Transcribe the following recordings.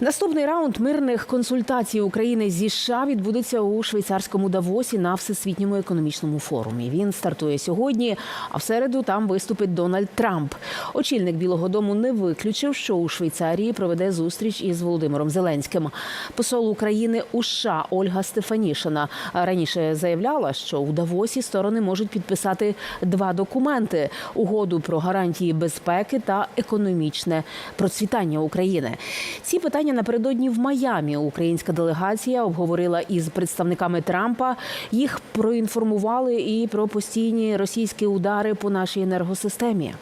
Наступний раунд мирних консультацій України зі США відбудеться у швейцарському Давосі на всесвітньому економічному форумі. Він стартує сьогодні, а в середу там виступить Дональд Трамп. Очільник Білого Дому не виключив, що у Швейцарії проведе зустріч із Володимиром Зеленським. Посол України у США Ольга Стефанішина раніше заявляла, що у Давосі сторони можуть підписати два документи: угоду про гарантії безпеки та економічне процвітання України. Ці питання напередодні в Майамі українська делегація обговорила із представниками Трампа. Їх проінформували і про постійні російські удари по нашій енергосистемі.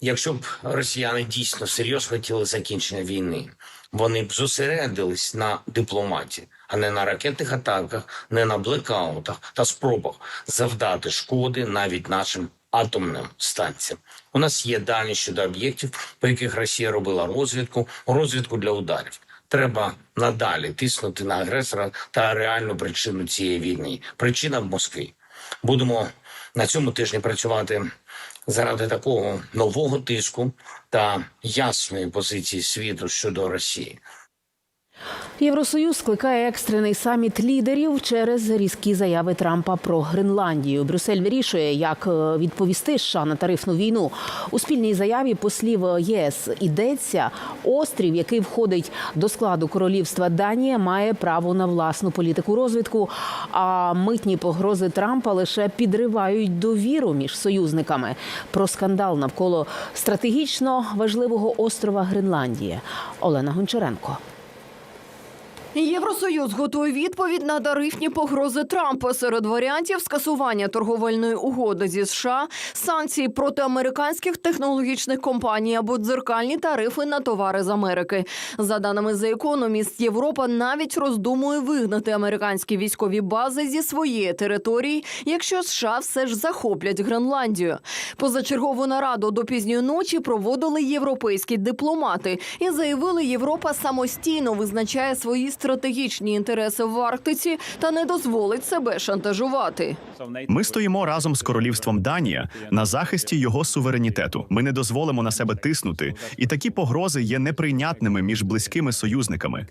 Якщо б росіяни дійсно серйозно хотіли закінчення війни, вони б зосередились на дипломатії, а не на ракетних атаках, не на блекаутах та спробах завдати шкоди навіть нашим атомним станціям. У нас є дані щодо об'єктів, по яких Росія робила розвідку, розвідку для ударів. Треба надалі тиснути на агресора та реальну причину цієї війни. Причина в Москві. Будемо на цьому тижні працювати заради такого нового тиску та ясної позиції світу щодо Росії. Євросоюз скликає екстрений саміт лідерів через різкі заяви Трампа про Гренландію. Брюссель вирішує, як е, відповісти США на тарифну війну. У спільній заяві послів ЄС йдеться, острів, який входить до складу королівства Данія, має право на власну політику розвитку. А митні погрози Трампа лише підривають довіру між союзниками. Про скандал навколо стратегічно важливого острова Гренландія. Олена Гончаренко. Євросоюз готує відповідь на тарифні погрози Трампа серед варіантів скасування торговельної угоди зі США, санкції проти американських технологічних компаній або дзеркальні тарифи на товари з Америки. За даними The Economist, Європа навіть роздумує вигнати американські військові бази зі своєї території, якщо США все ж захоплять Гренландію. Позачергову нараду до пізньої ночі проводили європейські дипломати і заявили, Європа самостійно визначає свої стратегічні інтереси в Арктиці та не дозволить себе шантажувати. Ми стоїмо разом з королівством Данія на захисті його суверенітету. Ми не дозволимо на себе тиснути, і такі погрози є неприйнятними між близькими союзниками.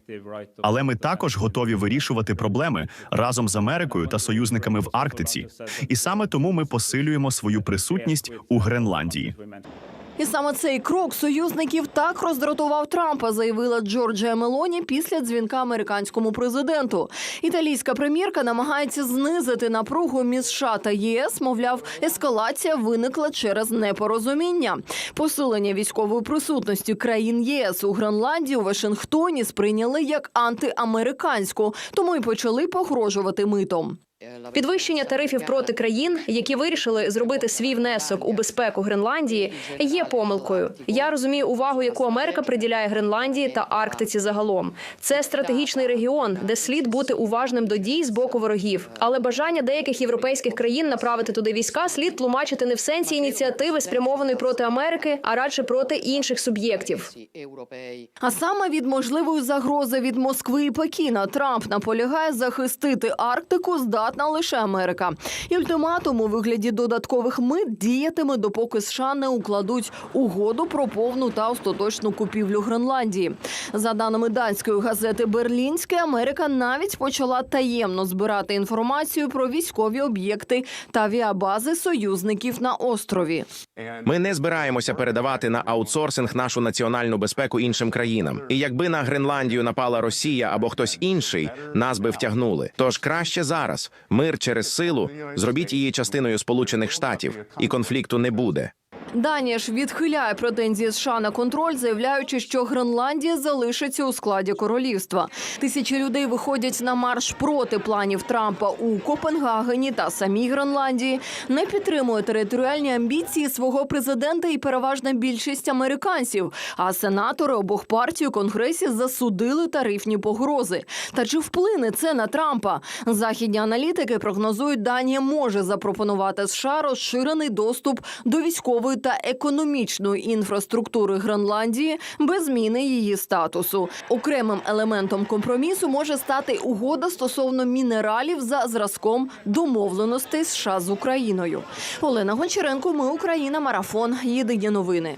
Але ми також готові вирішувати проблеми разом з Америкою та союзниками в Арктиці. І саме тому ми посилюємо свою присутність у Гренландії. І саме цей крок союзників так роздратував Трампа, заявила Джорджія Мелоні після дзвінка американському президенту. Італійська прем'єрка намагається знизити напругу між США та єС. Мовляв, ескалація виникла через непорозуміння. Посилення військової присутності країн ЄС у Гренландії у Вашингтоні сприйняли як антиамериканську, тому й почали погрожувати митом. Підвищення тарифів проти країн, які вирішили зробити свій внесок у безпеку Гренландії, є помилкою. Я розумію увагу, яку Америка приділяє Гренландії та Арктиці загалом. Це стратегічний регіон, де слід бути уважним до дій з боку ворогів. Але бажання деяких європейських країн направити туди війська слід тлумачити не в сенсі ініціативи, спрямованої проти Америки, а радше проти інших суб'єктів. А саме від можливої загрози від Москви і Пекіна Трамп наполягає захистити Арктику здатна лише Америка. І ультиматум у вигляді додаткових мит діятиме, допоки США не укладуть угоду про повну та остаточну купівлю Гренландії. За даними данської газети Берлінське, Америка навіть почала таємно збирати інформацію про військові об'єкти та авіабази союзників на острові. Ми не збираємося передавати на аутсорсинг нашу національну безпеку іншим країнам. І якби на Гренландію напала Росія або хтось інший, нас би втягнули. Тож краще зараз мир через силу зробіть її частиною Сполучених Штатів, і конфлікту не буде. Данія ж відхиляє претензії США на контроль, заявляючи, що Гренландія залишиться у складі королівства. Тисячі людей виходять на марш проти планів Трампа у Копенгагені та самій Гренландії. Не підтримує територіальні амбіції свого президента і переважна більшість американців. А сенатори обох партій у конгресі засудили тарифні погрози. Та чи вплине це на Трампа? Західні аналітики прогнозують, Данія може запропонувати США розширений доступ до військової та економічної інфраструктури Гренландії без зміни її статусу. Окремим елементом компромісу може стати угода стосовно мінералів за зразком домовленостей США з Україною. Олена Гончаренко, ми Україна, марафон. Єдині новини.